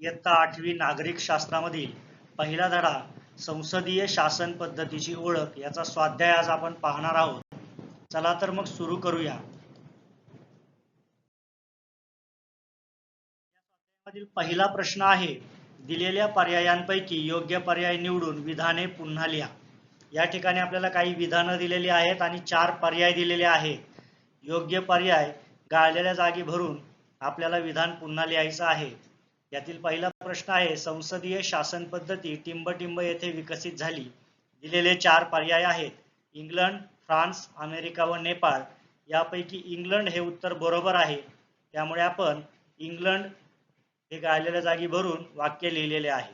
इयत्ता आठवी नागरिक शास्त्रामधील पहिला धडा संसदीय शासन पद्धतीची ओळख याचा स्वाध्याय आज आपण पाहणार आहोत. चला तर मग सुरू करूया. मधील पहिला प्रश्न आहे दिलेल्या पर्यायांपैकी योग्य पर्याय निवडून विधाने पुन्हा लिहा. या ठिकाणी आपल्याला काही विधानं दिलेली आहेत आणि चार पर्याय दिलेले आहेत. योग्य पर्याय गाळलेल्या जागी भरून आपल्याला विधान पुन्हा लिहायचं आहे. यातील पहिला प्रश्न आहे संसदीय शासन पद्धती टिंबटिंब येथे विकसित झाली. दिलेले चार पर्याय आहेत. इंग्लंड फ्रान्स अमेरिका व नेपाळ. यापैकी इंग्लंड हे उत्तर बरोबर आहे. त्यामुळे आपण इंग्लंड हे गाळलेल्या जागी भरून वाक्य लिहिलेले आहे.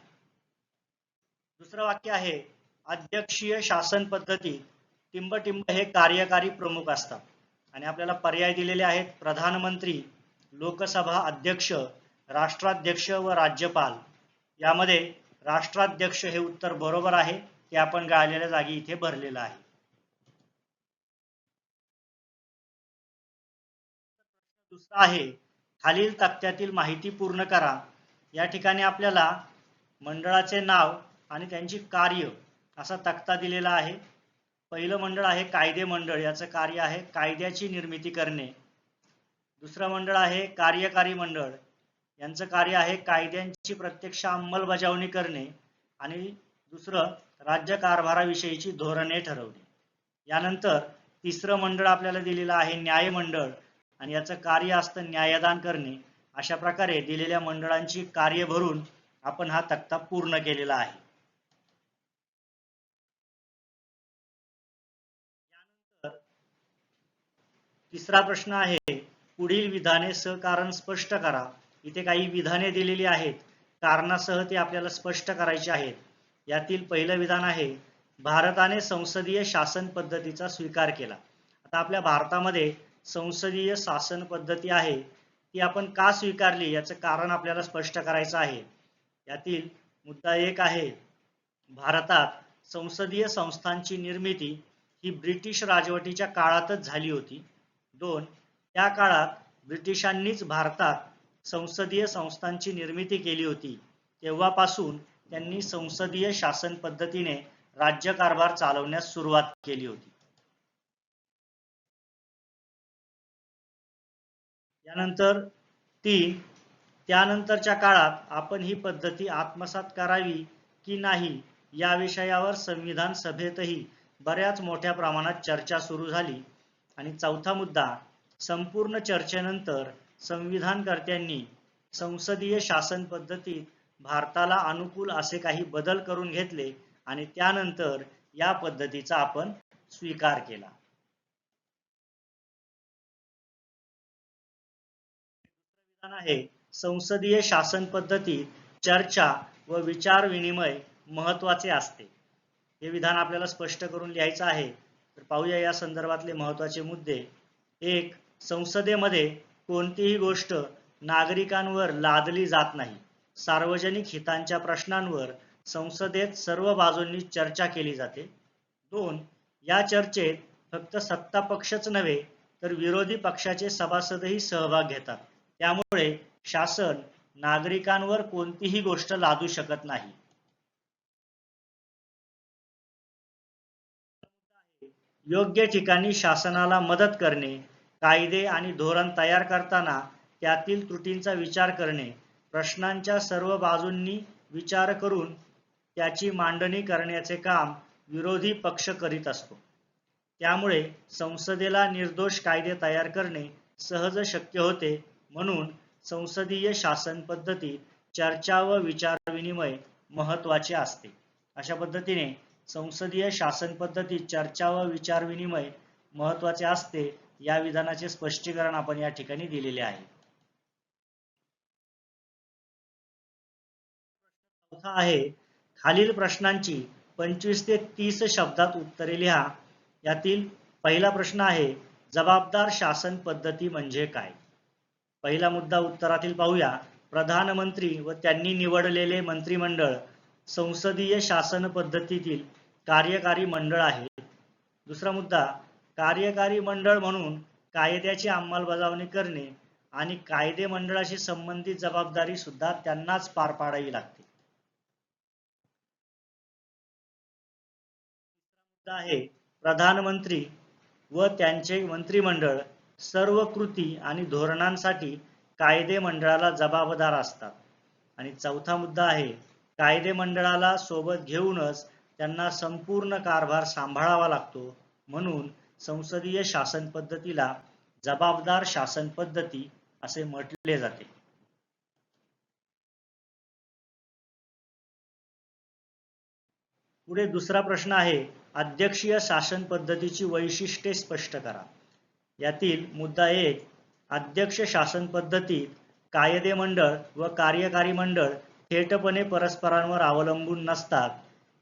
दुसरं वाक्य आहे अध्यक्षीय शासन पद्धती टिंबटिंब हे कार्यकारी प्रमुख असतात. आणि आपल्याला पर्याय दिलेले आहेत प्रधानमंत्री लोकसभा अध्यक्ष राष्ट्राध्यक्ष व राज्यपाल. यामध्ये राष्ट्राध्यक्ष हे उत्तर बरोबर आहे ते आपण गाळलेल्या जागी इथे भरलेलं आहे. दुसरा आहे खालील तक्त्यातील माहिती पूर्ण करा. या ठिकाणी आपल्याला मंडळाचे नाव आणि त्यांची कार्य असा तक्ता दिलेला आहे. पहिलं मंडळ आहे कायदे मंडळ याचं कार्य आहे कायद्याची निर्मिती करणे. दुसरं मंडळ आहे कार्यकारी मंडळ यांचं कार्य आहे कायद्यांची प्रत्यक्ष अंमलबजावणी करणे आणि दुसरं राज्य कारभाराविषयीची धोरणे ठरवणे. यानंतर तिसरं मंडळ आपल्याला दिलेलं आहे न्याय मंडळ आणि याचं कार्य असतं न्यायदान करणे. अशा प्रकारे दिलेल्या मंडळांची कार्य भरून आपण हा तक्ता पूर्ण केलेला आहे. तिसरा प्रश्न आहे पुढील विधाने सहकारण स्पष्ट करा. इथे काही विधाने दिलेली आहेत. कारणासह ते आपल्याला स्पष्ट करायची आहेत. यातील पहिलं विधान आहे भारताने संसदीय शासन पद्धतीचा स्वीकार केला. आता आपल्या भारतामध्ये संसदीय शासन पद्धती आहे ती आपण का स्वीकारली याचं कारण आपल्याला स्पष्ट करायचं आहे. यातील मुद्दा एक आहे भारतात संसदीय संस्थांची निर्मिती ही ब्रिटिश राजवटीच्या काळातच झाली होती. दोन त्या काळात ब्रिटिशांनीच भारतात संसदीय संस्थांची निर्मिती केली होती. तेव्हापासून त्यांनी संसदीय शासन पद्धतीने राज्यकारभार चालवण्यास सुरुवात केली होती. यानंतर तीन त्यानंतरच्या काळात आपण ही पद्धती आत्मसात करावी की नाही या विषयावर संविधान सभेतही बऱ्याच मोठ्या प्रमाणात चर्चा सुरू झाली. आणि चौथा मुद्दा संपूर्ण चर्चेनंतर संविधानकर्त्यांनी संसदीय शासन पद्धतीत भारताला अनुकूल असे काही बदल करून घेतले आणि त्यानंतर या पद्धतीचा आपण स्वीकार केला. आहे संसदीय शासन पद्धतीत चर्चा व विचार विनिमय महत्त्वाचे असते. हे विधान आपल्याला स्पष्ट करून लिहायचं आहे. तर पाहूया या संदर्भातले महत्त्वाचे मुद्दे. एक संसदेमध्ये कोणतीही गोष्ट नागरिकांवर लादली जात नाही. सार्वजनिक हितांच्या प्रश्नांवर संसदेत सर्व बाजूंनी चर्चा केली जाते. दोन या चर्चेत फक्त सत्ता पक्षच नव्हे तर विरोधी पक्षाचे सभासदही सहभाग घेतात. त्यामुळे शासन नागरिकांवर कोणतीही गोष्ट लादू शकत नाही. योग्य ठिकाणी शासनाला मदत करणे कायदे आणि धोरण तयार करताना त्यातील त्रुटींचा विचार करणे प्रश्नांच्या सर्व बाजूंनी विचार करून त्याची मांडणी करण्याचे काम विरोधी पक्ष करीत असतो. त्यामुळे संसदेला निर्दोष कायदे तयार करणे सहज शक्य होते म्हणून संसदीय शासन पद्धती चर्चा व विचारविनिमय महत्त्वाचे महत्त्वाचे असते. अशा पद्धतीने संसदीय शासन पद्धतीत चर्चा व विचारविनिमय महत्त्वाचे असते या विधानाचे स्पष्टीकरण आपण या ठिकाणी दिलेले आहे. चौथा आहे खालील प्रश्नांची पंचवीस ते तीस शब्दात उत्तरे लिहा. यातील पहिला प्रश्न आहे जबाबदार शासन पद्धती म्हणजे काय? पहिला मुद्दा उत्तरातील पाहूया. प्रधानमंत्री व त्यांनी निवडलेले मंत्रिमंडळ संसदीय शासन पद्धतीतील कार्यकारी मंडळ आहे. दुसरा मुद्दा कार्यकारी मंडळ म्हणून कायद्याची अंमलबजावणी करणे आणि कायदे मंडळाशी संबंधित जबाबदारी सुद्धा त्यांनाच पार पाडावी लागते. आहे प्रधानमंत्री व त्यांचे मंत्रिमंडळ सर्व कृती आणि धोरणांसाठी कायदे मंडळाला जबाबदार असतात. आणि चौथा मुद्दा आहे कायदे मंडळाला सोबत घेऊनच त्यांना संपूर्ण कारभार सांभाळावा लागतो म्हणून संसदीय शासन पद्धतीला जबाबदार शासन पद्धती असे म्हटले जाते. पुढे दुसरा प्रश्न आहे अध्यक्षीय शासन पद्धतीची वैशिष्ट्ये स्पष्ट करा. यातील मुद्दा एक अध्यक्ष शासन पद्धतीत कायदे मंडळ व कार्यकारी मंडळ थेटपणे परस्परांवर अवलंबून नसतात.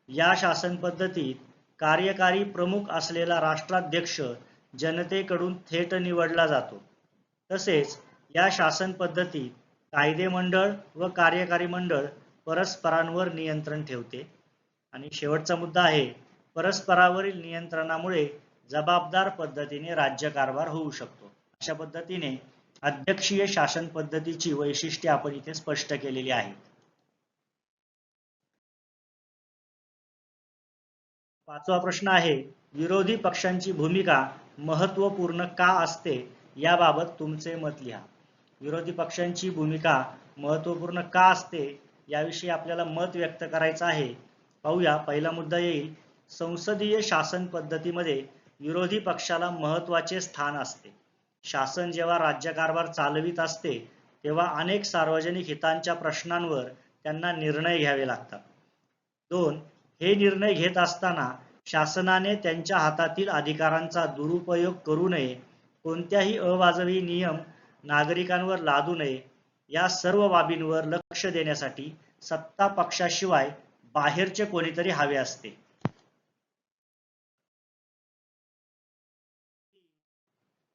या शासन पद्धतीत कार्यकारी प्रमुख असलेला राष्ट्राध्यक्ष जनतेकडून थेट निवडला जातो. तसेच या शासन पद्धतीत कायदे मंडळ व कार्यकारी मंडळ परस्परांवर नियंत्रण ठेवते. आणि शेवटचा मुद्दा आहे परस्परावरील नियंत्रणामुळे जबाबदार पद्धतीने राज्यकारभार होऊ शकतो. अशा पद्धतीने अध्यक्षीय शासन पद्धतीची वैशिष्ट्ये आपण इथे स्पष्ट केलेली आहेत. पाचवा प्रश्न आहे विरोधी पक्षांची भूमिका महत्त्वपूर्ण का असते? याबाबत तुमचे मत लिहा. विरोधी पक्षांची भूमिका महत्त्वपूर्ण का असते? याविषयी आपल्याला मत व्यक्त करायचं आहे. पाहूया पहिला मुद्दा येईल. संसदीय शासन पद्धतीमध्ये विरोधी पक्षाला महत्त्वाचे स्थान असते. शासन जेव्हा राज्यकारभार चालवित असते तेव्हा अनेक सार्वजनिक हितांच्या प्रश्नांवर त्यांना निर्णय घ्यावे लागतात. दोन हे निर्णय घेत असताना शासनाने त्यांच्या हातातील अधिकारांचा दुरुपयोग करू नये कोणत्याही अवाजवी नियम नागरिकांवर लादू नये या सर्व बाबींवर लक्ष देण्यासाठी सत्ता पक्षाशिवाय बाहेरचे कोणीतरी हवे असते.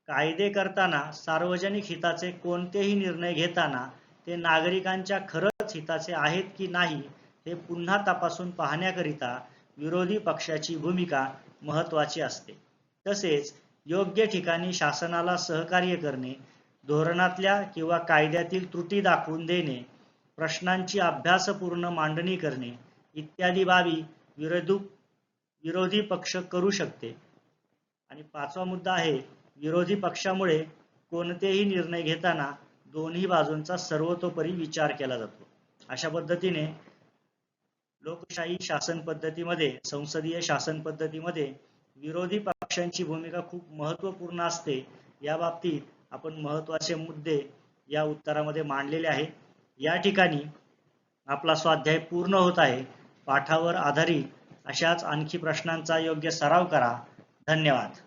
कायदे करताना सार्वजनिक हिताचे कोणतेही निर्णय घेताना ते नागरिकांच्या खरंच हिताचे आहेत की नाही हे पुन्हा तपासून पाहण्याकरिता विरोधी पक्षाची भूमिका महत्वाची असते. तसेच योग्य ठिकाणी शासनाला सहकार्य करणे धोरणातल्या किंवा कायद्यातील त्रुटी दाखवून देणे प्रश्नांची अभ्यासपूर्ण मांडणी करणे इत्यादी बाबी विरोधी विरोधी पक्ष करू शकते. आणि पाचवा मुद्दा आहे विरोधी पक्षामुळे कोणतेही निर्णय घेताना दोन्ही बाजूंचा सर्वतोपरी विचार केला जातो. अशा पद्धतीने लोकशाही शासन पद्धतीमध्ये संसदीय शासन पद्धतीमध्ये विरोधी पक्षांची भूमिका खूप महत्त्वपूर्ण असते. या बाबतीत आपण महत्त्वाचे मुद्दे या उत्तरामध्ये मांडलेले आहेत. या ठिकाणी आपला स्वाध्याय पूर्ण होत आहे. पाठावर आधारित अशाच आणखी प्रश्नांचा योग्य सराव करा. धन्यवाद.